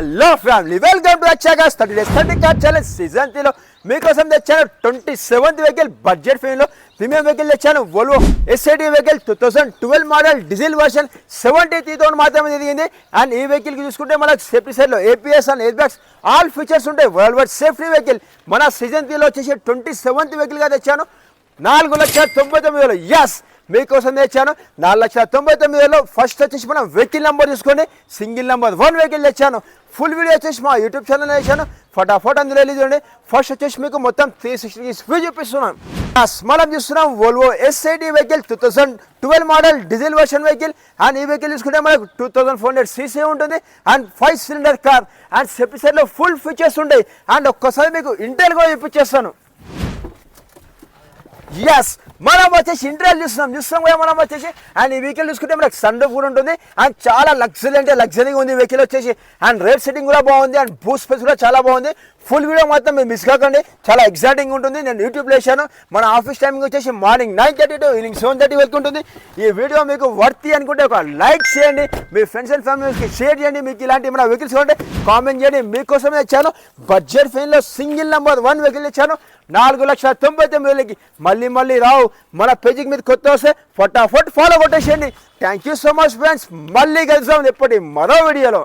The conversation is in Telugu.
Hello family welcome to అచ్చాగాస్ thirty days thirty car challenge season త్రీలో మీకోసం తెచ్చాను ట్వంటీ సెవెంత్ వెహికల్ బడ్జెట్ ఫేమ్లో ప్రీమియం వెహికల్ తెచ్చాను Volvo SIT vehicle two thousand twelve model diesel version seventy three thousand మాత్రమే దిగింది అండ్ ఈ వెహికల్కి చూసుకుంటే మనకు సేఫ్టీ సైడ్లో APS and air bags all features ఉంటాయి వరల్డ్ వైడ్ సేఫ్టీ వెహికల్ మన సీజన్ త్రీలో వచ్చేసి ట్వంటీ సెవెంత్ వెహికల్గా తెచ్చాను. నాలుగు లక్షల తొంభై తొమ్మిది వేలు. ఎస్ మీకోసం తెచ్చాను. నాలుగు లక్షల తొంభై తొమ్మిది వేలు. ఫస్ట్ వచ్చేసి మనం వెహికల్ నెంబర్ చూసుకోండి సింగిల్ నెంబర్ వన్ వెహికల్ తెచ్చాను. ఫుల్ వీడియో వచ్చేసి మా యూట్యూబ్ ఛానల్ వేసాను ఫటాఫట్ అందులో వెళ్ళి చూడండి. ఫస్ట్ వచ్చేసి మీకు మొత్తం త్రీ సిక్స్టీ స్పీడ్ చూపిస్తున్నాం. మనం చూస్తున్నాం Volvo SID vehicle two thousand twelve model diesel version vehicle and ఈ వెహికల్ తీసుకుంటే మనకు two thousand four hundred CC ఉంటుంది. And five cylinder car and సెపిసైడ్లో full features ఉంటాయి. అండ్ ఒక్కసారి మీకు ఇంటర్గా కూడా చూపించేస్తాను. ఎస్ మనం వచ్చేసి ఇంటర్వెల్ చూస్తున్నాం. చూస్తాం కూడా మనం వచ్చేసి అండ్ ఈ వెహికల్ చూసుకుంటే మనకు సండ్ కూడా ఉంటుంది. అండ్ చాలా లగ్జరీ అంటే లగ్జరీగా ఉంది వెహికల్ వచ్చేసి. అండ్ రేట్ సెట్టింగ్ కూడా బాగుంది. అండ్ బూట్ స్పేస్ కూడా చాలా బాగుంది. ఫుల్ వీడియో మాత్రం మీరు మిస్ కాకండి. చాలా ఎగ్జైటింగ్ ఉంటుంది. నేను యూట్యూబ్లో వేసాను మన ఆఫీస్ టైమింగ్ వచ్చేసి morning nine thirty to evening seven thirty వరకు ఉంటుంది. ఈ వీడియో మీకు వర్తి అనుకుంటే ఒక లైక్ చేయండి. మీ ఫ్రెండ్స్ అండ్ ఫ్యామిలీస్కి షేర్ చేయండి. మీకు ఇలాంటి మన వెహికల్స్ ఉంటే కామెంట్ చేయండి. మీకోసమే ఇచ్చాను. బడ్జెట్ ఫెయిన్లో సింగిల్ నెంబర్ వన్ వెహికల్ ఇచ్చాను. నాలుగు లక్షల తొంభై తొమ్మిది వేలకి. మళ్ళీ మళ్ళీ రావు. మన పేజీకి మీద కొత్త వస్తే ఫటాఫట్ follow కొట్టేసేయండి. Thank you so much friends మళ్ళీ కలుద్దాం ఎప్పటి మరో వీడియోలో.